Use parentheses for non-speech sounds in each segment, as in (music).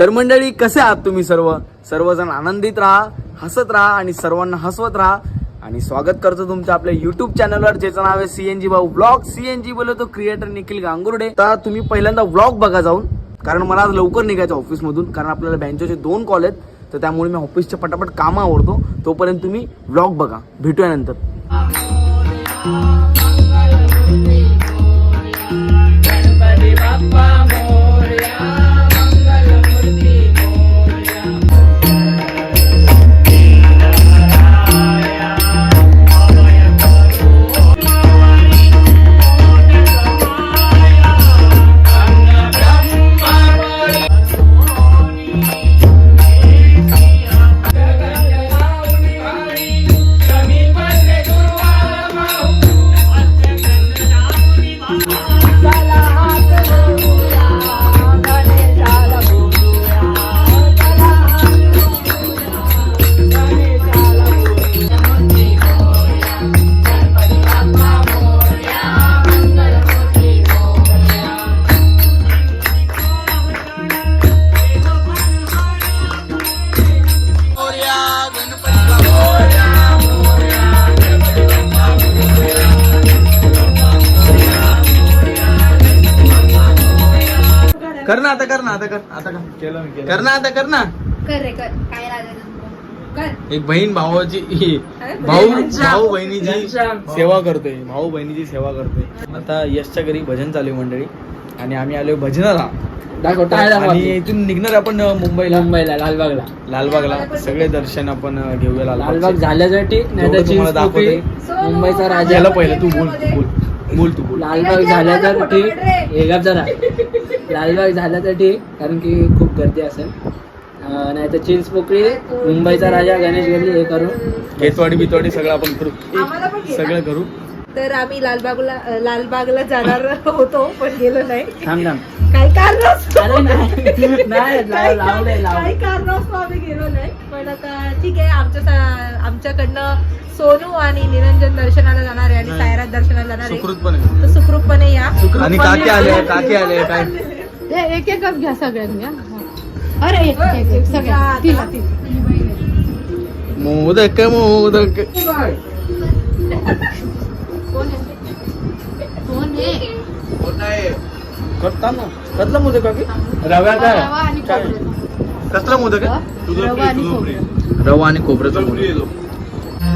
तर मंडळी कसे आहात तुम्ही सर्व? सर्वजण आनंदित राहा हसत राहा आणि सर्वांना हसवत राहा. आणि स्वागत करतो तुमचं आपल्या युट्यूब चॅनलवर ज्याचं नाव आहे सीएनजी भाऊ ब्लॉग सीएनजी बोलतो क्रिएटर निखिल गांगुर्डे. तर तुम्ही पहिल्यांदा ब्लॉग बघा जाऊन. कारण मला आज लवकर निघायचं ऑफिसमधून कारण आपल्याला बँचोचे दोन कॉल आहेत. तर त्यामुळे मी ऑफिसचे पटापट कामं आवडतो. तोपर्यंत तुम्ही ब्लॉग बघा. भेटूया नंतर. कर ना आता कर ना. कर रे कर. काय लागेल कर. एक बहीण भावाची ही, भाऊ घनश्याम. भाऊ बहिणीची. सेवा करतोय भाऊ बहिणीची सेवा करतोय. आता यशच्या घरी भजन चालू आहे मंडळी. आणि आम्ही आलोय भजनाला. आणि. इथून निघणार आपण मुंबईला. मुंबईला लालबागला. लालबागला. सगळे दर्शन आपण घेऊया लालबाग झाल्यासाठी. मुंबईचा राजा. पहिलं तू बोल तू बोल. बोल तू बोल. लालबाग झाल्या तर ठीक. हे गप जरा. लालबाग झाल्या तर ठीक कारण की खूप गर्दी असेल. नाही तर चिंच पोकळी मुंबईचा राजा गणेश गल्ली हे करून घेतवाडी बितवाडी सगळं आपण करू. सगळं करू. तर आम्ही लालबागला लालबागला जाणार होतो पण गेलो नाही. थांब थांब. काही कारण अरे नाही काही कारणास्तव आम्ही गेलो नाही. पण आता ठीक आहे आमच्या आमच्याकडनं सोनू आणि निरंजन दर्शनाला जाणार आहे आणि सायरात दर्शनाला जाणार आहे. तर सुखरूपपणे या. आणि काकी आले काकी आले काय? ते एक एकच घ्या सगळ्यांनी हा. अरे एक एक एक सगळ्या तिला मोदक मोदक. कोण आहे? करता ना. कसला मोदक काकी? रव्याचा रवा आणि काय? खोबऱ्याचा. कसला मोदक आहे? रवा आणि खोबरं. रवा आणि खोबऱ्याचा मोदक.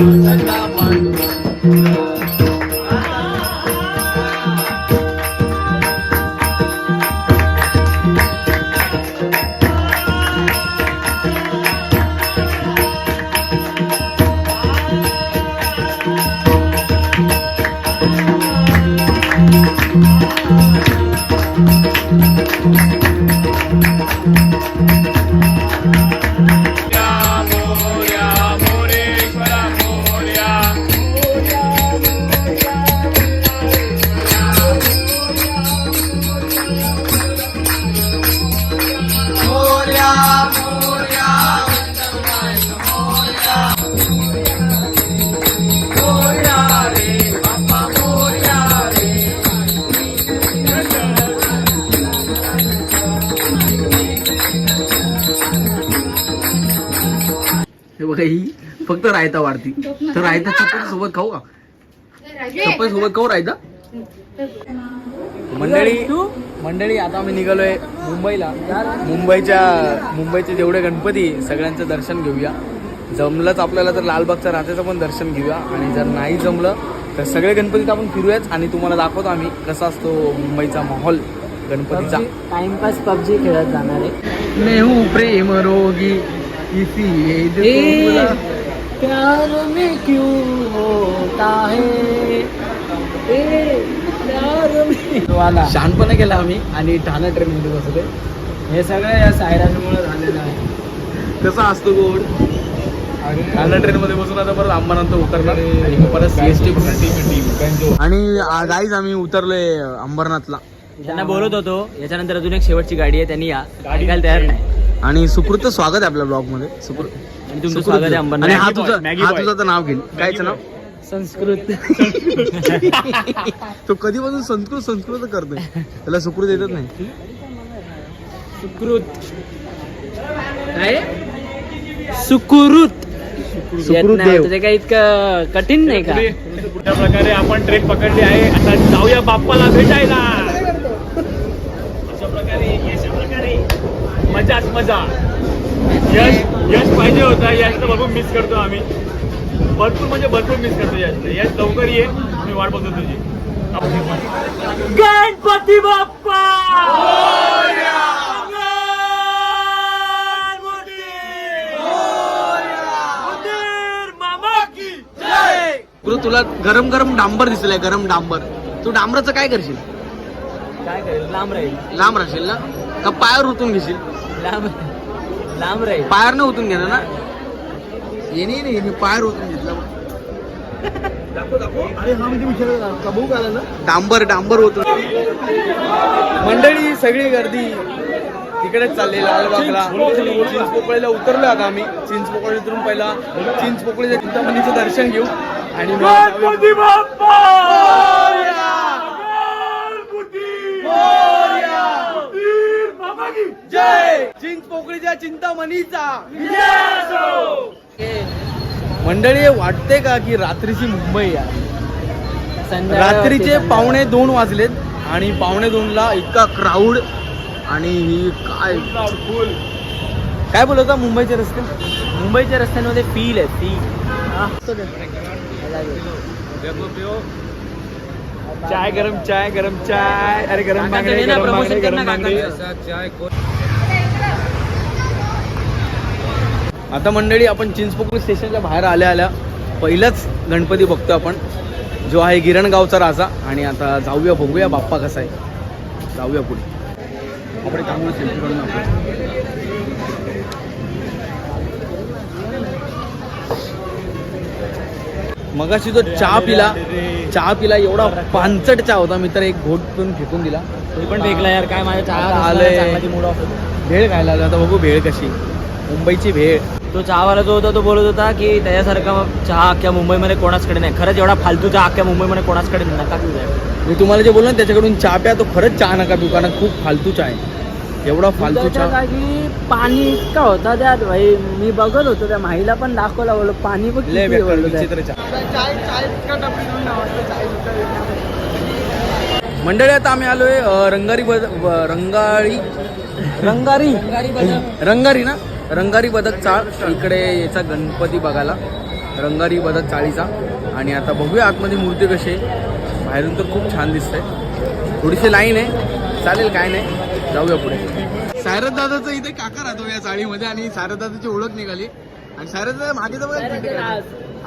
हे फक्त रायता वाढती. तर रायता चपाती सोबत खाऊ का? चपाती सोबत खाऊ रायता? मंडळी मंडळी आता आम्ही निघालोय मुंबईला. मुंबईच्या मुंबईचे जेवढे गणपती सगळ्यांचं दर्शन घेऊया. जमलंच आपल्याला तर लालबागच्या राजाचं पण दर्शन घेऊया. आणि जर नाही जमलं तर सगळे गणपतीत आपण फिरूयाच आणि तुम्हाला दाखवतो आम्ही कसा असतो मुंबईचा माहोल गणपतीचा. टाइमपास पबजी खेळत जाणार आहे. नेहू प्रेम रोगी इसी प्यार में क्यों होता है? ए, प्यार में। शहाणपणा केला आम्ही आणि ठाणा ट्रेन मध्ये बसले हे सगळं या सायरांमुळे झालेलं आहे. कसा असतो गोड? ठाणा ट्रेन मध्ये बसून आता परत अंबरनाथ उतरणार आणि मग परत सीएसटी आणि गाईज आम्ही उतरलोय अंबरनाथला. त्यांना बोलत होतो याच्यानंतर अजून एक शेवटची गाडी आहे त्यांनी या. ऐकायला तयार नाही. आणि सुकृत स्वागत आहे आपल्या ब्लॉगमध्ये. सुकृत. आणि तुमचं सुकृत. स्वागत आहे आणि अंबरनाथ हा तुझा हा तुझं तर नाव घेईल कायच नाव? संस्कृत. तो कधीपासून संस्कृत संस्कृत करतोय? त्याला सुकृत येतच नाही. सुकृत. काय? सुकुरुत. येत सुकृत नाही, देव. तर ते काही इतकं कठीण नाही का? पुढच्या प्रकारे आपण ट्रेन पकडली आहे. आता जाऊया बाप्पाला भेटायला. अशा प्रकारे अशा प्रकारे. मजाच मजा. यश. यश पाहिजे होता यश तर भरपूर मिस करतो आम्ही. भरपूर म्हणजे भरपूर मिस करतो यश. यश लवकर ये मी वाट बघतो तुझी. गणपती बाप्पा! मामा की सुकृत तुला गरम गरम डांबर दिसलाय गरम डांबर. तू डांबराचं काय करशील? काय करेल? लांब राहील. लांब राहशील ना? का पायावर उतून घेशील? लांब लांब राहील. पायावर उतून घेणार ना? येणे नाही येणे पायावर उतून घेतलं. डांबर डांबर होतो. मंडळी सगळी गर्दी तिकडेच चालली लालबागला. चिंचपोकळीला उतरलो आता आम्ही. चिंचपोकळी उतरून पहिला. चिंचपोकळीच्या चिंतामणीचं दर्शन घेऊ. आणि मग जाऊया. गणपती बाप्पा मामा की जय चिंचपोकळीच्या चिंतामणीचा. मंडळी वाटते का की रात्रीची मुंबई आहे? रात्रीचे पावणे दोन वाजलेत आणि पावणे दोन ला इतका क्राऊड आणि ही काय? फुल काय बोलत होता मुंबईचे रस्ते. मुंबईच्या रस्त्यांमध्ये फील आहे फील चाय गरम चाय गरम चाय. अरे गरम बांगडे गरम बांगडे गरम बांगडे. आता मंडळी आपण चिंचपोकळी स्टेशनच्या बाहेर आल्या आल्या. पहिलाच गणपती बघतो आपण. जो आहे गिरणगावचा राजा. आणि आता जाऊया बघूया बाप्पा कसा आहे. जाऊया पुढे. आपण मगाशी तो चहा पिला चहा पिला एवढा पानचट चहा होता. मी तर एक घोट पण फेकून दिला. पण फेकला यार काय माझ्या चहा आलंय. भेळ खायला आलो. आता बघू भेळ कशी. मुंबईची भेळ. तो चहावाला जो होता तो बोलत होता की त्याच्यासारखा चहा अख्ख्या मुंबईमध्ये कोणाचकडे नाही. खरंच एवढा फालतू चहा अख्ख्या मुंबईमध्ये कोणाचकडे नका पिऊ. मी तुम्हाला जे बोललो ना त्याच्याकडून चहा प्या. तो खरंच चहा नका पिऊ कारण खूप फालतू चहा आहे. एवढा फालतू दुधाच्या चहा जागी पाणी इतका होता त्यात भाई. मी बघत होतो त्या महिला पण दाखवला बोललो पाणी बघ लय बेकार. विचित्र चहा मंडळी आता आम्ही आलोय अं, रंगारी बद ब- रंगाळी रंगारी? रंगारी ना? रंगारी बदक चाळ इकडे याचा गणपती बघायला. रंगारी बदक चाळीचा. आणि आता बघूया आतमध्ये मूर्ती कशी आहे. बाहेरून तर खूप छान दिसतंय. थोडीशी लाईन आहे. चालेल काय नाही. जाऊया पुढे. सायरथ दादाचं इथे काका राहतो या चाळीमध्ये आणि सायरथ दादाची ओळख निघाली. आणि सायरथ दादा मागे तर बघा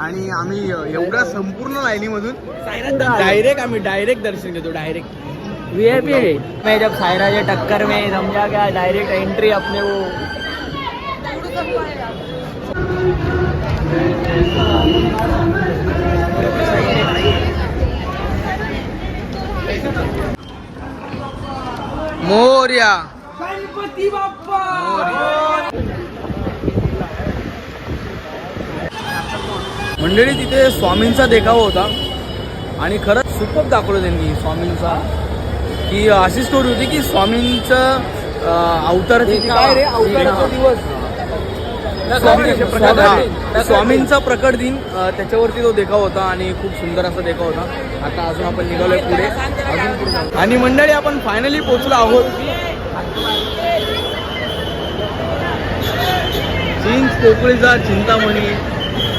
आणि आम्ही एवढ्या संपूर्ण लाईनीमधून डायरेक्ट आम्ही डायरेक्ट दर्शन घेतो डायरेक्ट. वीआईपी मैं जब सायरा के टक्कर में समझा क्या डायरेक्ट एंट्री अपने वो. मोर्या। मंडळी तिथे स्वामींचा देखावा होता. आणि खरंच सुपक दाखवलं त्यांनी स्वामींचा. की अशी स्टोरी होती की स्वामींचं अं, अवताराची ती काय रे? अवताराचा दिवस. स्वामी- स्वामींचा प्रकट दिन त्याच्यावरती तो देखाव होता आणि खूप सुंदर असा देखाव होता. आता अजून आपण निघालोय पुढे. अजून. आणि मंडळी आपण फायनली पोहोचलो आहोत. चिंच पोकळीचा चिंतामणी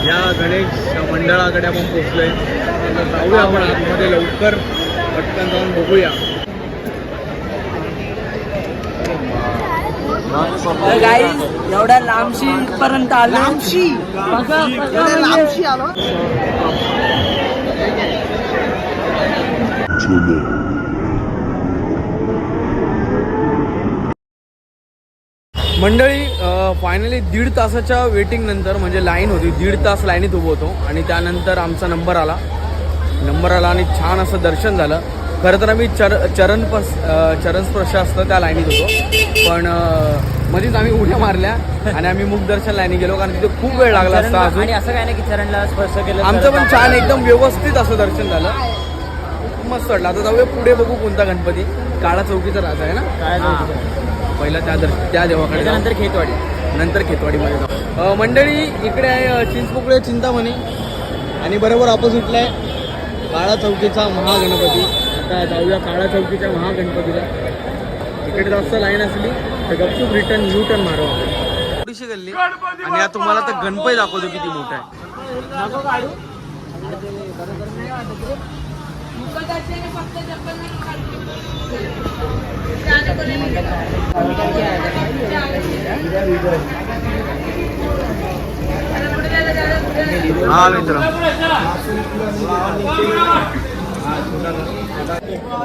या गणेश मंडळाकडे आपण पोहोचलोय. जाऊया आपण आतमध्ये लवकर. पटकन जाऊन बघूया. तर एवढ्या लांबशी पर्यंत आलो. लांबशी? लांबशी आलो? मंडळी फायनली दीड तासाच्या वेटिंग नंतर म्हणजे लाईन होती दीड तास लाईनीत उभं होतो. आणि त्यानंतर आमचा नंबर आला. नंबर आला आणि छान असं दर्शन झालं. खरं तर आम्ही चर चरण पस चरण स्पर्श असतं त्या लाईनीत होतो. पण मध्येच आम्ही उड्या मारल्या आणि आम्ही मुख दर्शन लाईनी गेलो कारण तिथे खूप वेळ लागला असता अजून. आणि असं काय नाही की चरणला स्पर्श केलं आमचं पण छान एकदम व्यवस्थित असं दर्शन झालं. मस्त वाटलं. आता जाऊया पुढे बघू कोणता गणपती. काळा चौकीचा राजा आहे ना? चौकीचा. हां. पहिला त्या दर त्या देवाकडे जाऊ. त्याच्यानंतर खेतवाडी. नंतर खेतवाडीमध्ये जाऊ. अ, मंडळी इकडे आहे अ, चिंचपोकळे चिंतामणी. आणि बरोबर ऑपोजिटला आहे काळा चौकीचा महागणपती. आता जाऊया काळा चौकीच्या महागणपतीला. इकडे जास्त लाईन असली तर गपचूप रिटर्न यू टर्न मारू थोडीशी गल्ली. आणि या तुम्हाला तर गणपती दाखवतो किती मोठा आहे. हा मित्र.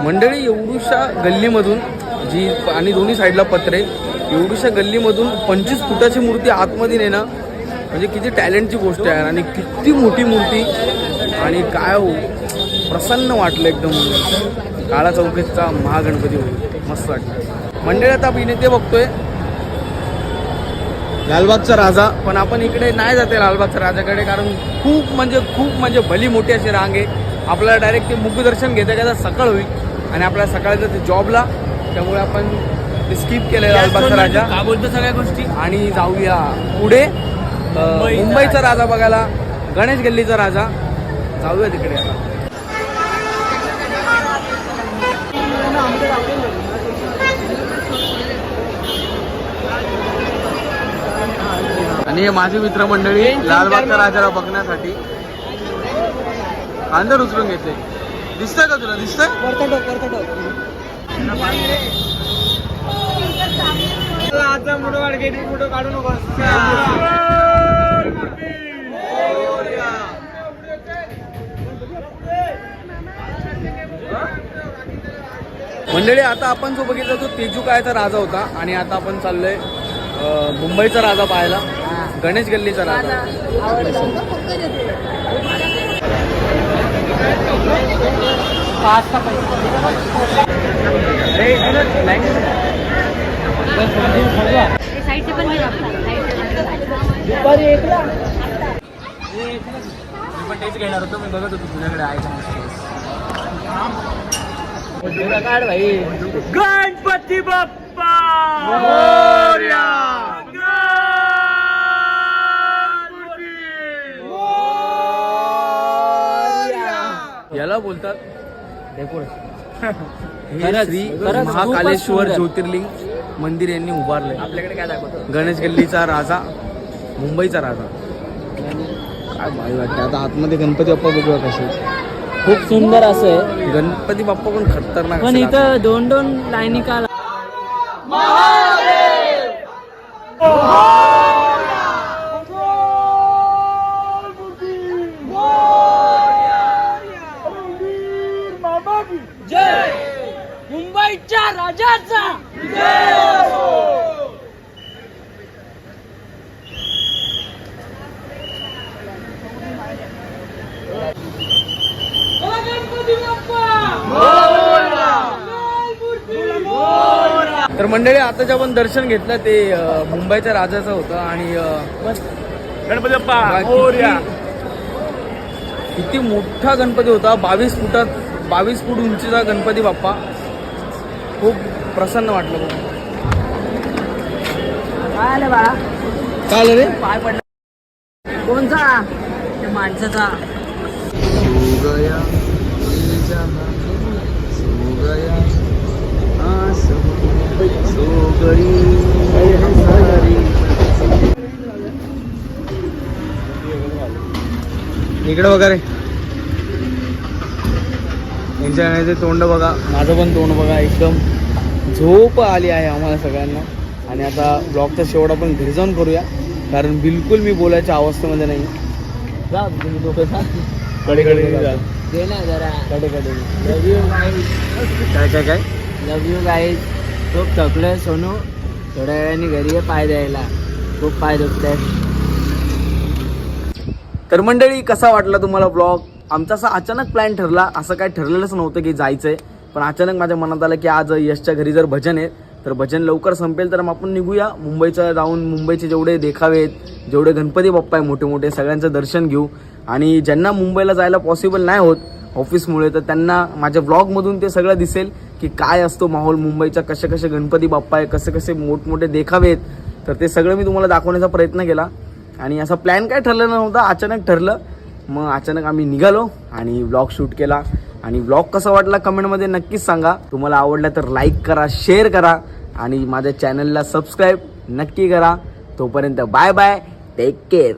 मंडळी एवढूशा गल्लीमधून जी आणि दोन्ही साईडला पत्रे एवढूशा गल्लीमधून पंचवीस फुटाची मूर्ती आतमध्ये नेणं म्हणजे किती टॅलेंटची गोष्ट आहे आणि किती मोठी मूर्ती. आणि काय हो प्रसन्न वाटलं एकदम. काळा चौकीचा महागणपती होईल मस्त वाटलं. मंडळी आता आपण इथे बघतोय. लालबागचा राजा पण आपण इकडे नाही जाते लालबागच्या राजाकडे कारण खूप म्हणजे खूप म्हणजे भली मोठी अशी रांग आहे. आपल्याला डायरेक्ट ते मुखदर्शन घेता घेता सकाळ होईल. आणि आपल्याला सकाळी जाते जॉबला त्यामुळे आपण ते स्किप केलं लालबागचा राजा. का बोलतो सगळ्या गोष्टी? आणि जाऊया पुढे मुंबईचा राजा. बघायला. गणेश गल्लीचा राजा. जाऊया तिकडे. आता आणि हे माझी मित्रमंडळी लालबागच्या राजाला बघण्यासाठी. अंदर उचलून घेतले. दिसतंय का तुला? दिसतंय? मंडळी आता आपण जो बघितला तो तेजू कायचा राजा होता आणि आता आपण चाललोय मुंबईचा राजा पाहायला. गणेश गल्लीचा राजा. पाच से पण तेच घेणार होतो मी बघत होतो तुझ्याकडे आहे का काढ भाई गणपती बाप्पा बोलतात? श्री (laughs) महाकालेश्वर. ज्योतिर्लिंग मंदिर यांनी उभारलंय. आपल्याकडे काय दाखवतो? गणेश गल्लीचा राजा मुंबईचा राजा. काय भारी वाटतं आता आतमध्ये गणपती बाप्पा बघूया कसे खूप सुंदर असं आहे. गणपती बाप्पा पण खतरनाक पण इथं दोन दोन लाईनी का मुंबईच्या राजाचा. तर मंडळी आता जे आपण दर्शन घेतलं ते अं, मुंबईच्या राजाचं होतं आणि अं, गणपती बाप्पा बा- मोरया. किती किती मोठा गणपती होता. बावीस फुटात बावीस फूट उंचीचा गणपती बाप्पा. खूप प्रसन्न वाटलं. काय आलं बाळा काय आलं रे? पाय पडला. कोणचा? माणसाचा. इकडे बघा गाण्याचे तोंड बघा. माझं पण तोंड बघा. एकदम झोप आली आहे आम्हाला सगळ्यांना. आणि आता ब्लॉगचा शेवट आपण घरी जाऊन करूया. कारण बिलकुल मी बोलायच्या अवस्थेमध्ये नाही जा तुम्ही. कडे कडे जरा. कडे कडे. लव यू गाईज काय काय काय? लव यू गाईज खूप थकलोय सोनू. थोड्या वेळाने घरी ये पाय द्यायला. खूप पाय दुखत तर मंडळी कसा वाटला तुम्हाला ब्लॉग आमचा असा अचानक प्लॅन ठरला. असं काय ठरलेलंच नव्हतं की जायचंय. पण अचानक माझ्या मनात आलं की आज यशच्या घरी जर भजन आहे तर भजन लवकर संपेल तर मग आपण निघूया. मुंबईचं जाऊन मुंबईचे जेवढे देखावे आहेत जेवढे गणपती बाप्पा आहे मोठे मोठे सगळ्यांचं दर्शन घेऊ. आणि ज्यांना मुंबईला जायला पॉसिबल नाही होत ऑफिसमुळे तर त्यांना माझ्या ब्लॉगमधून ते सगळं दिसेल की काय असतो माहोल मुंबईचा कसे कसे गणपती बाप्पा आहे कसे कसे मोठमोठे देखावे आहेत तर ते सगळं मी तुम्हाला दाखवण्याचा प्रयत्न केला. आणि असा प्लॅन काय ठरलं नव्हता अचानक ठरलं. मग अचानक आम्ही निघालो आणि ब्लॉग शूट केला. आणि ब्लॉग कसा वाटला कमेंटमध्ये नक्कीच सांगा. तुम्हाला आवडला तर लाईक करा शेअर करा आणि माझ्या चॅनलला सबस्क्राईब नक्की करा. तोपर्यंत बाय बाय टेक केअर